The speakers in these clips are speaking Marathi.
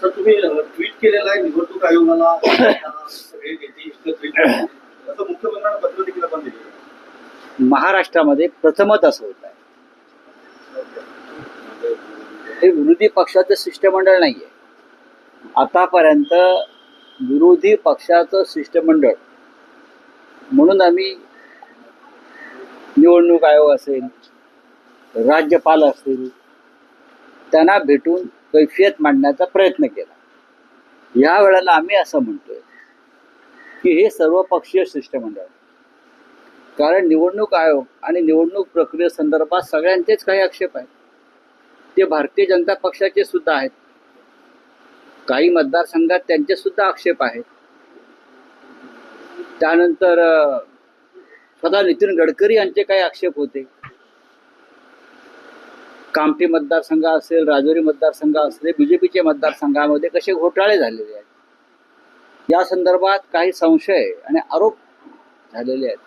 सर तुम्ही ट्विट केलेलं आहे निवडणूक आयोगाला सगळे नेते एकत्रित येऊन. असं मुख्यमंत्र्यांना पत्र देखील आपण दिलेलं आहे. महाराष्ट्रामध्ये प्रथमच असं होत आहे हे विरोधी पक्षाचं शिष्टमंडळ नाहीये आतापर्यंत विरोधी पक्षाचं शिष्टमंडळ म्हणून आम्ही निवडणूक आयोग असेल राज्यपाल असतील त्यांना भेटून कैफियत मांडण्याचा प्रयत्न केला. या वेळेला आम्ही असं म्हणतोय की हे सर्वपक्षीय शिष्टमंडळ आहे. कारण निवडणूक आयोग आणि निवडणूक प्रक्रियेसंदर्भात सगळ्यांचेच काही आक्षेप आहेत. ते भारतीय जनता पक्षाचे सुद्धा आहेत. काही मतदारसंघात त्यांचे सुद्धा आक्षेप आहेत. त्यानंतर स्वतः नितीन गडकरी यांचे काही आक्षेप होते. कामठी मतदारसंघ असेल राजुरी मतदारसंघ असेल बीजेपीचे मतदारसंघामध्ये कसे घोटाळे झालेले आहेत? या संदर्भात काही संशय आणि आरोप झालेले आहेत.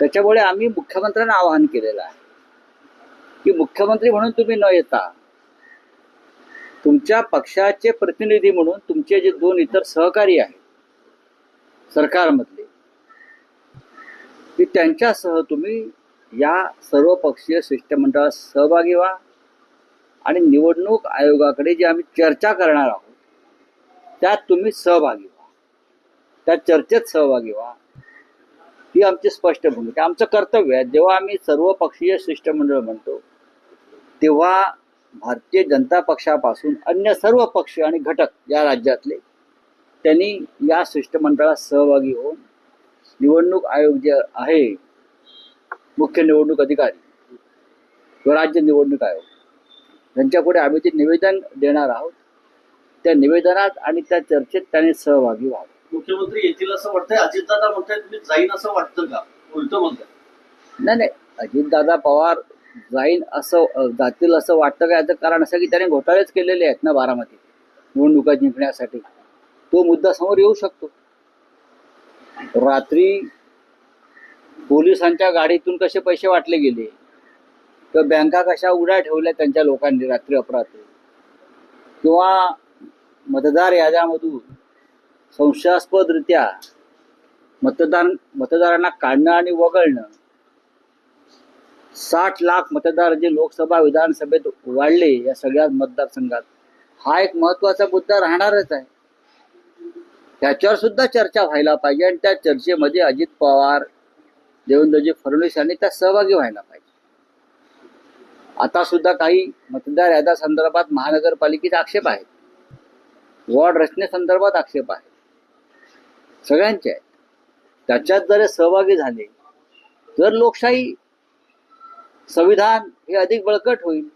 त्याच्यामुळे आम्ही मुख्यमंत्र्यांना आवाहन केलेलं आहे की मुख्यमंत्री म्हणून तुम्ही न येता तुमच्या पक्षाचे प्रतिनिधी म्हणून तुमचे जे दोन इतर सहकारी आहेत सरकारमधले ते त्यांच्यासह तुम्ही या सर्वपक्षीय शिष्टमंडळात सहभागी व्हा. आणि निवडणूक आयोगाकडे जे आम्ही चर्चा करणार आहोत त्यात तुम्ही सहभागी व्हा. त्या चर्चेत सहभागी व्हा. ही आमची स्पष्ट भूमिका आमचं कर्तव्य आहे. जेव्हा आम्ही सर्वपक्षीय शिष्टमंडळ म्हणतो तेव्हा भारतीय जनता पक्षापासून अन्य सर्व पक्ष आणि घटक या राज्यातले त्यांनी या शिष्टमंडळात सहभागी होऊन निवडणूक आयोग जे आहे मुख्य निवडणूक अधिकारी. व राज्य निवडणूक आयोग. यांच्यापुढे आम्ही जे निवेदन देणार आहोत त्या निवेदनात आणि त्या चर्चेत त्यांनी सहभागी व्हावं. मुख्यमंत्री येतील असं वाटतंय अजितदादा म्हणताय तुम्ही जाईन असं वाटतं का? उलट म्हणताय. नाही नाही. अजितदादा पवार जाईन असं जातील असं वाटतं का याचं कारण असं की त्याने घोटाळेच केलेले आहेत ना बारामतीत निवडणुका जिंकण्यासाठी. तो मुद्दा समोर येऊ शकतो. रात्री पोलिसांच्या गाडीतून कसे पैसे वाटले गेले? तर बँका कशा उड्या ठेवल्या त्यांच्या लोकांनी रात्री अपरात्री किंवा मतदार याद्यामधून संशयास्पदरित्या मतदान मतदारांना काढणं आणि वगळणं? साठ लाख मतदार जे लोकसभा विधानसभेत वाढले या सगळ्या मतदारसंघात हा एक महत्त्वाचा मुद्दा राहणारच आहे. त्याच्यावर सुद्धा चर्चा व्हायला पाहिजे आणि त्या चर्चेमध्ये अजित पवार देवेंद्रजी फडणवीस यांनी त्यात सहभागी व्हायला पाहिजे. आता सुद्धा काही मतदार याद्या संदर्भात महानगरपालिकेचे आक्षेप आहेत. वॉर्ड रचनेसंदर्भात आक्षेप आहेत. सगळ्यांचे आहेत. त्याच्यात जर सहभागी झाले तर लोकशाही संविधान हे अधिक बळकट होईल.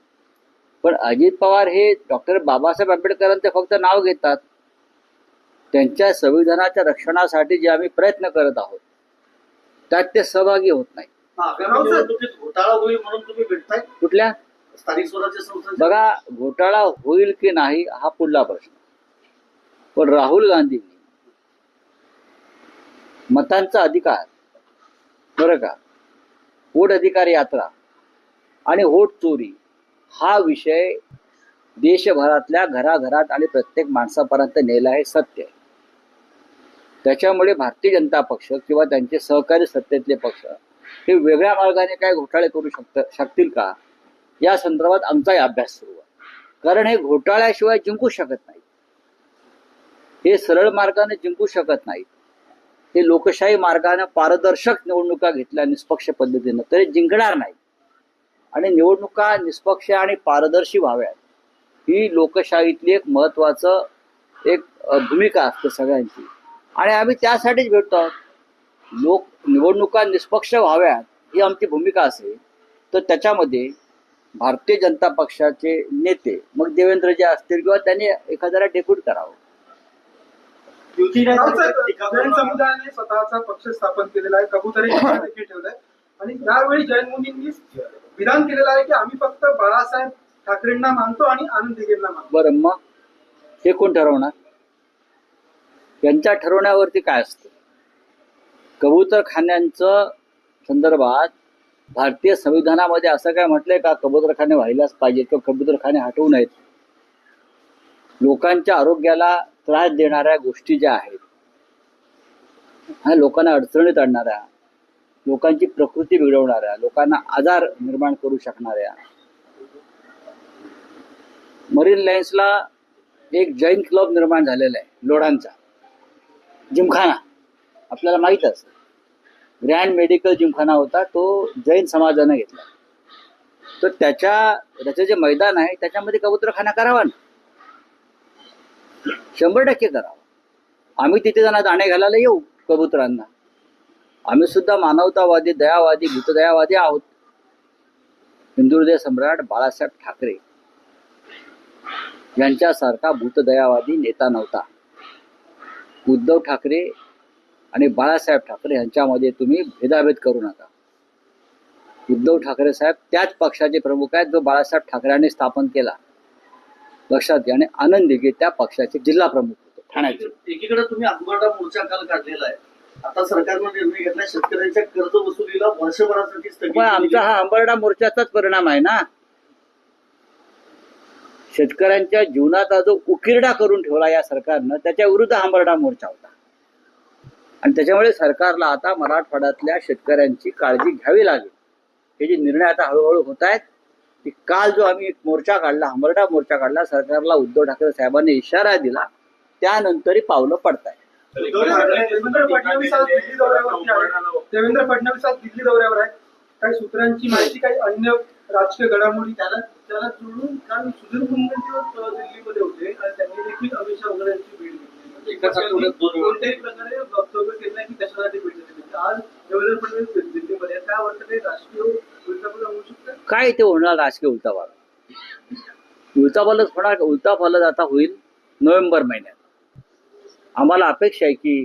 पण अजित पवार हे डॉक्टर बाबासाहेब आंबेडकरांचे फक्त नाव घेतात. त्यांच्या संविधानाच्या रक्षणासाठी जे आम्ही प्रयत्न करत आहोत त्यात ते सहभागी होत नाही. निवडणुकीत घोटाळा होईल म्हणून तुम्ही भेटताय? कुठल्या? स्थानिक स्वराज्य संस्था बघा घोटाळा होईल की नाही हा पुढला प्रश्न. पण राहुल गांधींनी मतांचा अधिकार बरं का वोट अधिकार यात्रा आणि वोट चोरी हा विषय देशभरातल्या घराघरात आणि प्रत्येक माणसापर्यंत नेला हे सत्य आहे. त्याच्यामुळे भारतीय जनता पक्ष किंवा त्यांचे सहकारी सत्तेतले पक्ष हे वेगळ्या मार्गाने काय घोटाळे करू शकत शकतील का? या संदर्भात आमचाही अभ्यास सुरू आहे. कारण हे घोटाळ्याशिवाय जिंकू शकत नाही हे सरळ मार्गाने जिंकू शकत नाहीत. हे लोकशाही मार्गाने पारदर्शक निवडणुका घेतल्या निष्पक्ष पद्धतीनं तरी जिंकणार नाही आणि निवडणुका निष्पक्ष आणि पारदर्शी व्हाव्यात ही लोकशाहीतली एक महत्वाचं एक भूमिका असते सगळ्यांची. आणि आम्ही त्यासाठीच भेटतो आहोत. लोक निवडणुका निष्पक्ष व्हाव्यात ही आमची भूमिका असेल तर त्याच्यामध्ये भारतीय जनता पक्षाचे नेते मग देवेंद्रजी असतील किंवा त्यांनी एखाद्याला डेप्यूट करावं. समुदायाने स्वतःचा पक्ष स्थापन केलेला आहे. कबुतरी ठेवलाय आणि यावेळी जैन मुनींनी विधान केलेलं आहे की आम्ही फक्त बाळासाहेब ठाकरेंना मानतो आणि आनंद दिघेंना मानतो. बरं मग हे कोण ठरवणार? यांच्या ठरवण्यावरती काय असतं? कबूतरखान्यांचं संदर्भात भारतीय संविधानामध्ये असं काय म्हटलंय का? कबूतरखाने व्हायलाच पाहिजे किंवा कबूतरखाने हटवू नयेत. लोकांच्या आरोग्याला त्रास देणाऱ्या गोष्टी ज्या आहेत ह्या लोकांना अडचणीत आणणाऱ्या लोकांची प्रकृती बिघडवणाऱ्या लोकांना आजार निर्माण करू शकणाऱ्या. मरीन लाईन्सला एक जैन क्लब निर्माण झालेला आहे लोढांचा जिमखाना. आपल्याला माहीत असतं. ग्रँड मेडिकल जिमखाना होता तो जैन समाजानं घेतला. तर त्याच्या त्याचं जे मैदान आहे त्याच्यामध्ये कबूतरखाना करावा ना. शंभर टक्के करावा. आम्ही तिथे जाणार दाणे घालायला येऊ कबुतरांना. आम्ही सुद्धा मानवतावादी दयावादी भूतदयावादी आहोत. हिंदुहृदय सम्राट बाळासाहेब ठाकरे यांच्यासारखा भूतदयावादी नेता नव्हता. उद्धव ठाकरे आणि बाळासाहेब ठाकरे यांच्यामध्ये तुम्ही भेदाभेद करू नका. उद्धव ठाकरे साहेब त्याच पक्षाचे प्रमुख आहेत जो बाळासाहेब ठाकरेंनी स्थापन केला. लक्षात घ्या आणि आनंद दिघे त्या पक्षाचे जिल्हा प्रमुख होते. ठाण्याचे. एकीकडे तुम्ही आत्मरडा मोर्चा काल काढलेला आहे. आता सरकारनं निर्णय घेतला शेतकऱ्यांच्या कर्ज वसुलीला वर्षभरासाठी. आमचा हा अंबरडा मोर्चाचाच परिणाम आहे ना? शेतकऱ्यांच्या जीवनाचा जो उकिरडा करून ठेवला या सरकारनं त्याच्या विरुद्ध हांबरडा मोर्चा होता. आणि त्याच्यामुळे सरकारला आता मराठवाड्यातल्या शेतकऱ्यांची काळजी घ्यावी लागेल. हे जे निर्णय आता हळूहळू होत आहेत की काल जो आम्ही एक मोर्चा काढला अंबरडा मोर्चा काढला सरकारला उद्धव ठाकरे साहेबांनी इशारा दिला त्यानंतरही पावलं पडत देवेंद्र फडणवीस आज दिल्ली देवेंद्र फडणवीस आज दिल्ली दौऱ्यावर आहे काही सूत्रांची माहिती काही अन्य राजकीय घडामोडी त्याला त्याला जोडून कारण सुधीर मुनगंटीवर दिल्लीमध्ये होते आणि त्यांनी देखील अमित शाह वगैरे यांची भेट घेतली. एकाच आठवड्यात दोन वेळा. कोणत्याही प्रकारे वक्तव्य केलं नाही की कशासाठी भेट घेतली. आज देवेंद्र फडणवीस दिल्लीमध्ये. काय वाटतं ते राजकीय उलटापुलट होऊ शकतं? काय ते होणार राजकीय उलटापालट उलटापालट होणार उलटापालट आता होईल नोव्हेंबर महिन्यात. आम्हाला अपेक्षा आहे की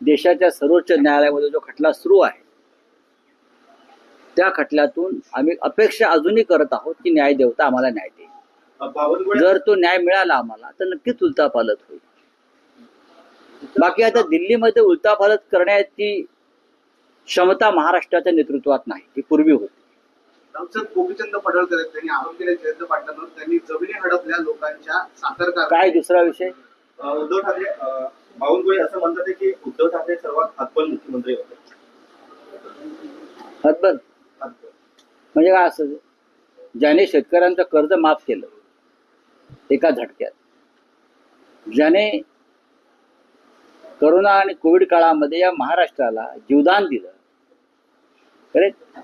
देशाच्या सर्वोच्च न्यायालयामध्ये जो खटला सुरू आहे त्या खटल्यातून आम्ही अपेक्षा अजूनही करत आहोत की न्याय देवता आम्हाला न्याय देईल. जर तो न्याय मिळाला आम्हाला तर नक्कीच उलटापालट होईल. बाकी आता दिल्लीमध्ये उलटापालट करण्याची क्षमता महाराष्ट्राच्या नेतृत्वात नाही ती पूर्वी होती. गोपीचंद पडळकर त्यांनी आरोप केले जयंत पाटलांवर त्यांनी जमिनी हडपल्या लोकांच्या साखर काय दुसरा विषय? उद्धव ठाकरे बावनकुळे असं म्हणतात की उद्धव ठाकरे सर्वात हातबल मुख्यमंत्री होते. हातबल. म्हणजे काय असं ज्याने शेतकऱ्यांचं कर्ज माफ केलं एका झटक्यात. ज्याने करोना आणि कोविड काळामध्ये या महाराष्ट्राला जीवदान दिलं करेक्ट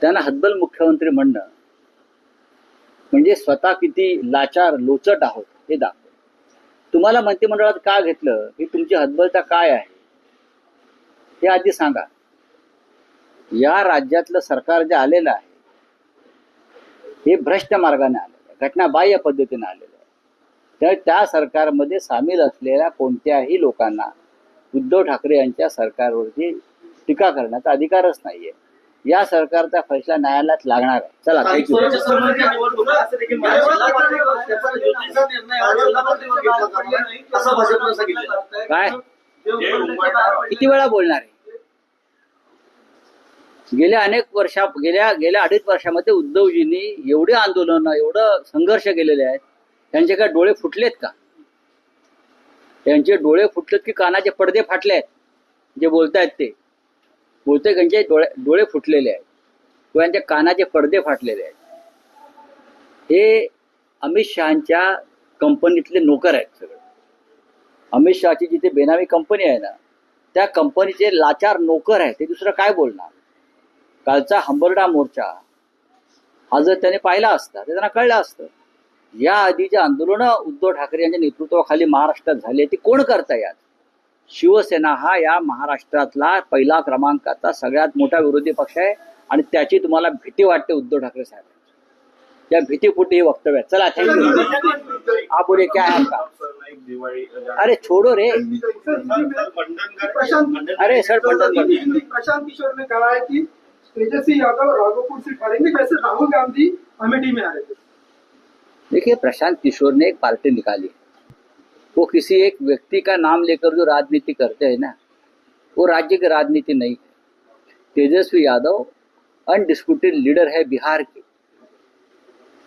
त्यांना हतबल मुख्यमंत्री म्हणणं म्हणजे स्वतः किती लाचार लोचट आहोत हे दाखव. तुम्हाला मंत्रिमंडळात का घेतलं? ही तुमची हतबलता काय आहे? हे आधी सांगा. या राज्यातलं सरकार जे आलेलं आहे हे भ्रष्ट मार्गाने आलेलं आहे घटनाबाह्य पद्धतीने आलेलं आहे. तर त्या सरकारमध्ये सामील असलेल्या कोणत्याही लोकांना उद्धव ठाकरे यांच्या सरकारवरती टीका करण्याचा अधिकारच नाहीये. या सरकारचा फैसला न्यायालयात लागणार आहे. चला हा काय? किती वेळा बोलणार आहे? गेल्या अनेक वर्षा गेल्या गेल्या अडीच वर्षामध्ये उद्धवजींनी एवढे आंदोलन एवढं संघर्ष केलेले आहेत त्यांचे काय डोळे फुटलेत का? त्यांचे डोळे फुटलेत की कानाचे पडदे फाटले आहेत जे बोलतायत ते. बोलते त्यांचे डोळे डोळे फुटलेले आहेत किंवा त्यांच्या कानाचे पडदे फाटलेले आहेत. हे अमित शहाच्या कंपनीतले नोकर आहेत सगळे. अमित शहाची जिथे बेनामी कंपनी आहे ना त्या कंपनीचे लाचार नोकर आहेत ते दुसरं काय बोलणार? कालचा हंबरडा मोर्चा हा जर त्याने पाहिला असता तर त्यांना कळलं असतं. या आधीचे आंदोलनं उद्धव ठाकरे यांच्या नेतृत्वाखाली महाराष्ट्रात झाली ती कोण करताय आज शिवसेना हा या महाराष्ट्रातला पहिला क्रमांकाचा सगळ्यात मोठा विरोधी पक्ष आहे आणि त्याची तुम्हाला भीती वाटते उद्धव ठाकरे साहेब या भीतीपोटी हे वक्तव्य आहे. चला थँक्यू आप बोले क्या है आपका अरे छोड़ो रे. अरे सर पंडन प्रशांत किशोर ने कहा है कि तेजस्वी यादव राघोपुर से हारेंगे जैसे राहुल गांधी अमेठी में आ रहे थे। देखिए, प्रशांत किशोर ने एक पार्टी निकाली वो किसी एक व्यक्ति का नाम लेकर जो राजनीति करते हैं ना, वो राज्य की राजनीति नहीं है। तेजस्वी यादव अनडिस्प्यूटेड लीडर है बिहार के।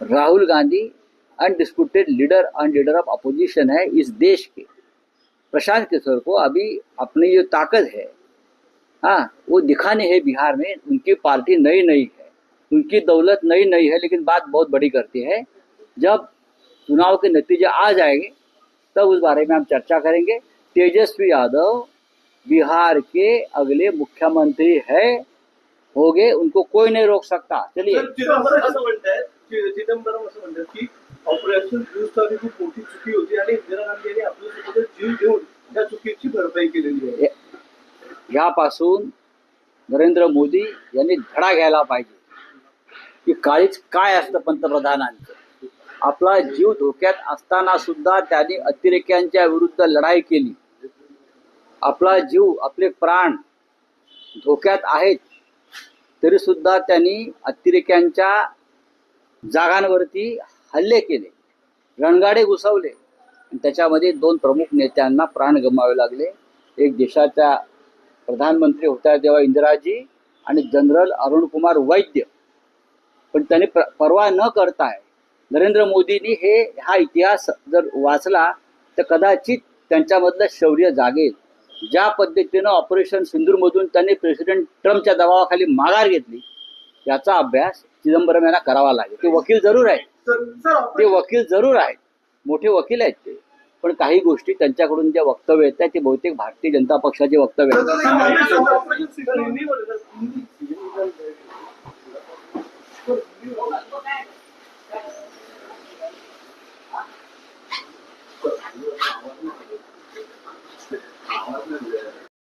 Rahul Gandhi undisputed leader and leader of opposition है इस देश के। प्रशांत किशोर को अभी अपनी जो ताकत है हाँ वो दिखानी है बिहार में उनकी पार्टी नई नई है। उनकी दौलत नई नई है लेकिन बात बहुत बड़ी करती है। जब चुनाव के नतीजे आ जाएँगे तब उस बारे में हम चर्चा करेंगे। तेजस्वी यादव बिहार के अगले मुख्यमंत्री है हो गए उनको कोई नहीं रोक सकता। चलिए। चिदंबरम असं म्हणतात की ऑपरेशन ब्लू स्टार ही खूप मोठी चुकी होती आणि इंदिरा गांधी यांनी आपल्या जीव घेऊन त्या चुकीची भरपाई केलेली आहे यापासून नरेंद्र मोदी यांनी धडा घ्यायला पाहिजे. की काळीच काय असतं पंतप्रधानांचं? आपला जीव धोक्यात असताना सुद्धा त्यांनी अतिरेक्यांच्या विरुद्ध लढाई केली. आपला जीव आपले प्राण धोक्यात आहेत तरी सुद्धा त्यांनी अतिरेक्यांच्या जागांवरती हल्ले केले. रणगाडे घुसवले. आणि त्याच्यामध्ये दोन प्रमुख नेत्यांना प्राण गमावे लागले. एक देशाच्या प्रधानमंत्री होत्या तेव्हा इंदिराजी आणि जनरल अरुण कुमार वैद्य. पण त्यांनी प्र परवा न करताय नरेंद्र मोदींनी हे हा इतिहास जर वाचला तर कदाचित त्यांच्यामधलं शौर्य जागेल. ज्या पद्धतीनं ऑपरेशन सिंदूरमधून त्यांनी प्रेसिडेंट ट्रम्पच्या दबावाखाली माघार घेतली याचा अभ्यास चिदंबरम यांना करावा लागेल. ते वकील जरूर आहेत. ते वकील जरूर आहेत. मोठे वकील आहेत ते. पण काही गोष्टी त्यांच्याकडून ज्या वक्तव्य आहेत ते बहुतेक भारतीय जनता पक्षाचे वक्तव्य आहेत.